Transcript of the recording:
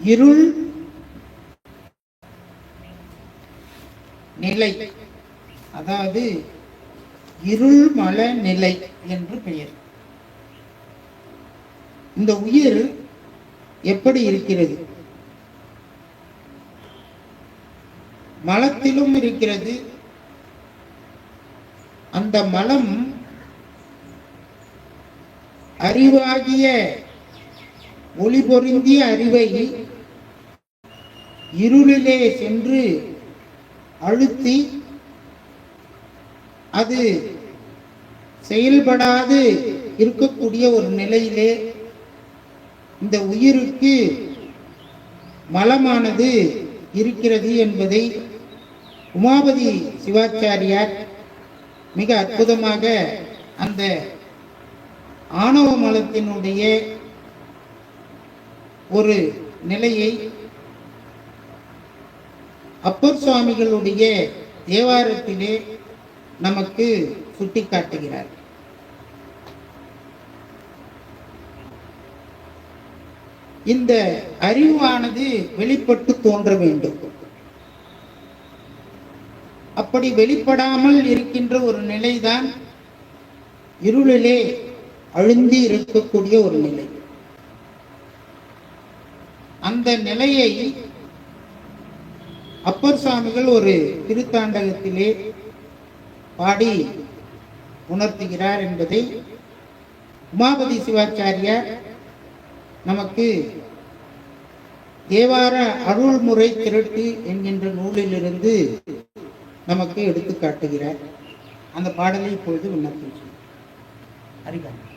இருள் நிலை. அதாவது இருள் மல நிலை என்று பெயர். இந்த உயிர் எப்படி இருக்கிறது? மலத்திலும் இருக்கிறது. அந்த மலம் அறிவாகிய ஒளி பொருந்திய அறிவை இருளிலே சென்று அழுத்தி அது செயல்படாது இருக்கக்கூடிய ஒரு நிலையிலே இந்த உயிருக்கு மலமானது இருக்கிறது என்பதை உமாபதி சிவாச்சாரியார் மிக அற்புதமாக அந்த ஆணவ மலத்தினுடைய ஒரு நிலையை அப்பர் சுவாமிகளுடைய தேவாரத்திலே நமக்கு சுட்டிக்காட்டுகிறார். இந்த அறிவானது வெளிப்பட்டு தோன்ற வேண்டும். அப்படி வெளிப்படாமல் இருக்கின்ற ஒரு நிலைதான் இருளிலே அழுந்தி இருக்கக்கூடிய ஒரு நிலை. அந்த நிலையை அப்பர் சாமிகள் ஒரு திருத்தாண்டகத்திலே பாடி உணர்த்துகிறார் என்பதை உமாபதி சிவாச்சாரியார் நமக்கு தேவார அருள்முறை திரட்டு என்கின்ற நூலிலிருந்து நமக்கு எடுத்து காட்டுகிறார் அந்த பாடலை இப்பொழுது விண்ணப்பிச்சு அறிவாங்க